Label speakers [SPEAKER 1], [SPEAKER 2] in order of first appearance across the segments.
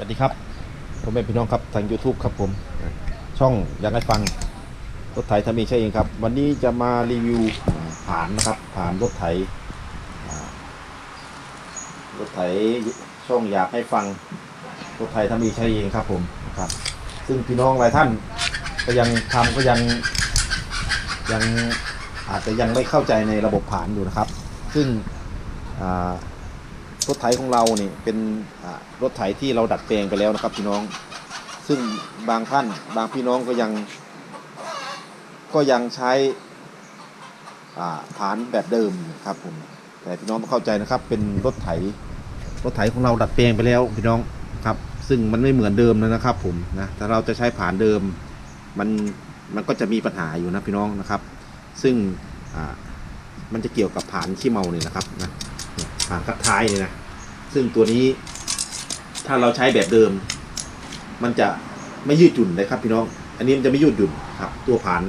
[SPEAKER 1] สวัสดีครับผมเป็นพี่น้องครับทาง YouTube ครับผม ช่องอยากให้ฟังรถไถทามีใช่เองครับ วันนี้จะมารีวิวผ่านนะครับผ่านรถไถรถไถช่องอยากให้ฟังรถไถทามีใช่เองครับผมนะครับ ซึ่งพี่น้องหลายท่านก็ยังทำก็ยังยังอาจจะยังไม่เข้าใจในระบบผ่านอยู่นะครับ ซึ่งอ่า รถไถของเราเนี่ยเป็นรถไถที่เราดัดแปลงไปแล้วนะครับพี่น้อง ซึ่งบางท่านบางพี่น้องก็ยัง ก็ยังใช้ฐานแบบเดิมครับผมแต่พี่น้องต้องเข้าใจนะครับ เป็นรถไถรถไถของเราดัดแปลงไปแล้วพี่น้องครับ ซึ่งมันไม่เหมือนเดิมแล้วนะครับ ผมนะถ้าเราจะใช้ผ่านเดิมมันมันก็จะมีปัญหาอยู่นะพี่น้องนะครับ ซึ่งมันจะเกี่ยวกับผ่านขี้เมาเนี่ยนะครับนะผ่านคัดท้ายเนี่ยนะ ซึ่งตัวนี้ถ้าเราใช้แบบเดิม มันจะไม่ยืดหยุ่นเลยครับพี่น้อง อันนี้มันจะไม่ยืดหยุ่นครับ ตัวผ่าน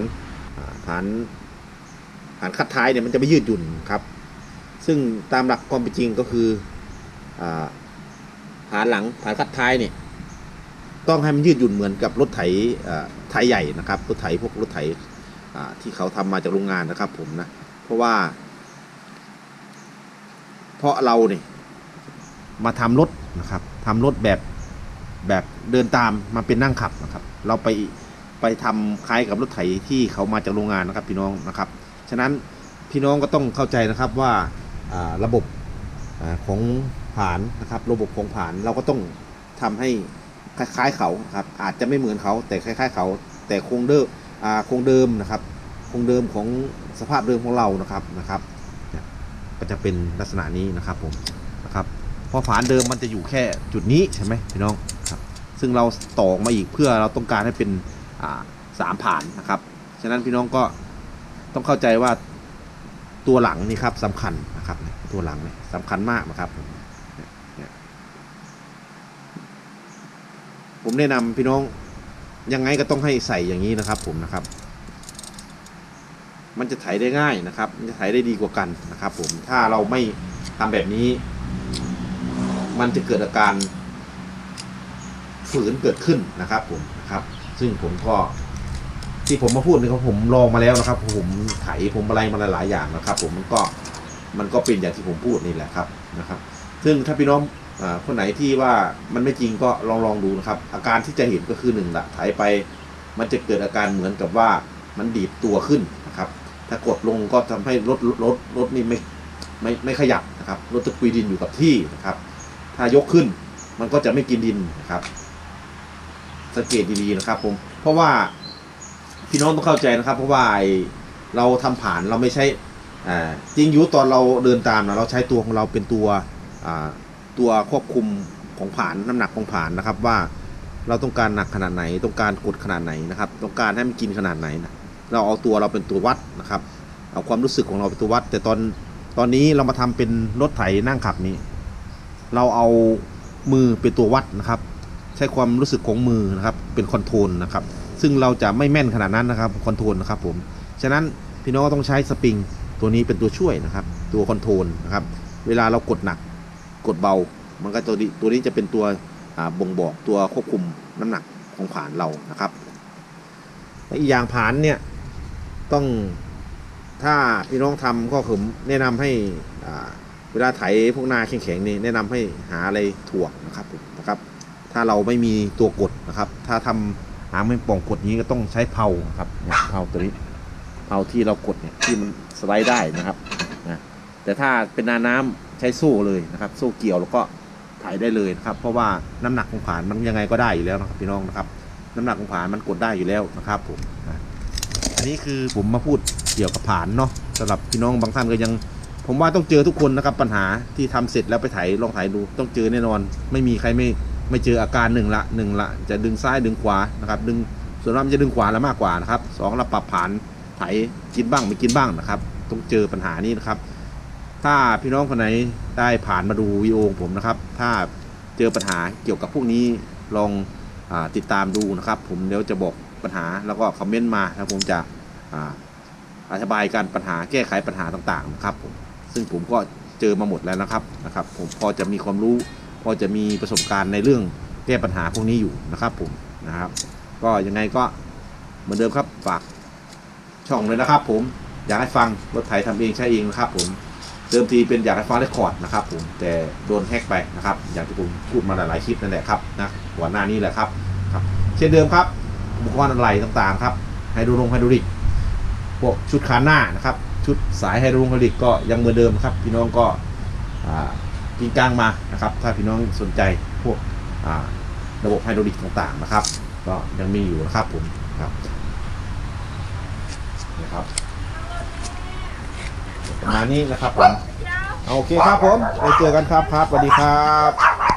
[SPEAKER 1] ผ่านผ่านคัดท้ายเนี่ยมันจะไม่ยืดหยุ่นครับ ซึ่งตามหลักความเป็นจริงก็คืออผ่านหลังผ่านคัดท้ายเนี่ยต้องให้มันยืดหยุ่นเหมือนกับรถไถไถใหญ่นะครับรถไถพวกรถไถที่เขาทำมาจากโรงงานนะครับ ผมนะเพราะว่า เพราะเราเนี่ย มาทำรถนะครับทำรถแบบแบบเดินตามมาเป็นนั่งขับนะครับ เราไปไปทำคล้ายกับรถไถที่เขามาจากโรงงานนะครับพี่น้องนะครับ ฉะนั้นพี่น้องก็ต้องเข้าใจนะครับว่าระบบอของผานนะครับ ระบบของผานเราก็ต้องทำให้คล้ายๆเขาครับอาจจะไม่เหมือนเขาแต่คล้าย ๆ เขา แต่คงเดิมอ่าคงเดิมนะครับคงเดิมของสภาพเดิมของเรานะครับนะครับ ก็จะเป็นลักษณะนี้นะครับผมนะครับ เพอฝานเดิมมันจะอยู่แค่จุดนี้ใช่ไหมพี่น้องครับ ซึ่งเราต่อกมาอีกเพื่อเราต้องการให้เป็นสามผ่านนะครับ ฉะนั้นพี่น้องก็ต้องเข้าใจว่าตัวหลังนี่ครับสำคัญนะครับเนี่ยตัวหลังเนี่ยสำคัญมากนะครับผมเนี่ยเนี่ยผมแนะนำพี่น้องยังไงก็ต้องให้ใส่อย่างนี้นะครับ ผมนะครับ มันจะไถได้ง่ายนะครับ มันจะไถได้ดีกว่ากันนะครับ ผมถ้าเราไม่ทำแบบนี้ มันจะเกิดอาการฝืนเกิดขึ้นนะครับผมนะครับ ซึ่งผมก็ที่ผมมาพูดนี่ครับผมลองมาแล้วนะครับ ผมไถผมอะไรมาหลายอย่างนะครับ ผมมันก็มันก็เป็นอย่างที่ผมพูดนี่แหละครับนะครับ ซึ่งถ้าพี่น้องอคนไหนที่ว่ามันไม่จริงก็ลองลองดูนะครับ อาการที่จะเห็นก็คือหนึ่งละไถไป มันจะเกิดอาการเหมือนกับว่ามันดีดตัวขึ้นนะครับ ถ้ากดลงก็ทำให้รถรถรถนี่ไม่ไม่ไม่ขยับนะครับรถจะกุยดินอยู่กับที่นะครับ ถ้ายกขึ้น มันก็จะไม่กินดินนะครับ สังเกตดีๆนะครับ ผม เพราะว่าพี่น้องต้องเข้าใจนะครับ เพราะว่าไอเราทำผ่านเราไม่ใช่อ่าจริงอยู่ตอนเราเดินตามนะเราใช้ตัวของเราเป็นตัวอ่าตัวควบคุมของผ่านน้ำหนักของผ่านนะครับ ว่าเราต้องการหนักขนาดไหน ต้องการกดขนาดไหนนะครับ ต้องการให้มันกินขนาดไหนนะเราเอาตัวเราเป็นตัววัดนะครับ เอาความรู้สึกของเราเป็นตัววัด แต่ตอนตอนนี้เรามาทำเป็นรถไถนั่งขับนี้ เราเอามือเป็นตัววัดนะครับ ใช้ความรู้สึกของมือนะครับ เป็นคอนโทรลนะครับ ซึ่งเราจะไม่แม่นขนาดนั้นนะครับคอนโทรลนะครับผมฉะนั้นพี่น้องก็ต้องใช้สปริงตัวนี้เป็นตัวช่วยนะครับ ตัวคอนโทรลนะครับ เวลาเรากดหนักกดเบา มันก็ตัวนี้ตัวนี้จะเป็นตัวบ่งบอกตัวควบคุมน้ำหนักของผานเรานะครับและอีกอย่างผานเนี่ยต้องถ้าพี่น้องทำก็ผมแนะนำให้อ่า เวลาไถพวกนาแข็งๆนี่แนะนำให้หาอะไรถ่วงนะครับผมนะครับ ถ้าเราไม่มีตัวกดนะครับ ถ้าทำหาไม่ป่องกดนี้ก็ต้องใช้เพาครับเนี่ยเพาตัวนี้เพาที่เรากดเนี่ยที่มันสไลด์ได้นะครับนะแต่ถ้าเป็นนาน้ำใช้โซ่เลยนะครับ โซ่เกี่ยวแล้วก็ถ่ายได้เลยนะครับ เพราะว่าน้ำหนักของผานมันยังไงก็ได้อยู่แล้วนะครับพี่น้องนะครับ น้ำหนักของผานมันกดได้อยู่แล้วนะครับผมอันนี้คือผมมาพูดเกี่ยวกับผานเนาะสำหรับพี่น้องบางท่านก็ยัง ผมว่าต้องเจอทุกคนนะครับปัญหาที่ทำเสร็จแล้วไปถ่ายลองถ่ายดู ต้องเจอแน่นอน ไม่มีใครไม่ไม่เจออาการหนึ่งละหนึ่งละจะดึงซ้ายดึงขวานะครับดึงส่วนมากมันจะดึงขวาแล้วมากกว่านะครับสองเราปรับผ่านไถกินบ้างไม่กินบ้างนะครับ ต้องเจอปัญหานี้นะครับ ถ้าพี่น้องคนไหนได้ผ่านมาดูวีโองผมนะครับ ถ้าเจอปัญหาเกี่ยวกับพวกนี้ลองอติดตามดูนะครับ ผมเดี๋ยวจะบอกปัญหาแล้วก็คอมเมนต์มาแล้วผมจะออธิบายการปัญหาแก้ไขปัญหาต่างๆนะครับผม ซึ่งผมก็เจอมาหมดแล้วนะครับนะครับ ผมพอจะมีความรู้ พอจะมีประสบการณ์ในเรื่องแก้ปัญหาพวกนี้อยู่นะครับผมนะครับ ก็ยังไงก็เหมือนเดิมครับฝากช่องเลยนะครับ ผมอยากให้ฟังรถไถทำเองใช้เองนะครับ ผมเดิมทีเป็นอยากให้ฟังเรคคอร์ดนะครับ ผมแต่โดนแฮกไปนะครับ อย่างที่ผมพูดมาหลายๆคลิปนั่นแหละครับนะหัวหน้านี้แหละครับครับ เช่นเดิมครับอุปกรณ์อะไรต่างๆ ครับไฮโดรลงไฮดรอลิกพวกชุดคานหน้านะครับ ชุดสายไฮโดรไฮดรอลิกก็ยังเหมือนเดิมครับ พี่น้องก็กินกลางมานะครับ ถ้าพี่น้องสนใจพวกระบบไฮโดรลิกต่างๆนะครับ ก็ยังมีอยู่นะครับผมครับนะครับประมาณนี้นะครับผมโอเคครับผมไปเจอกันครับครับสวัสดีครับ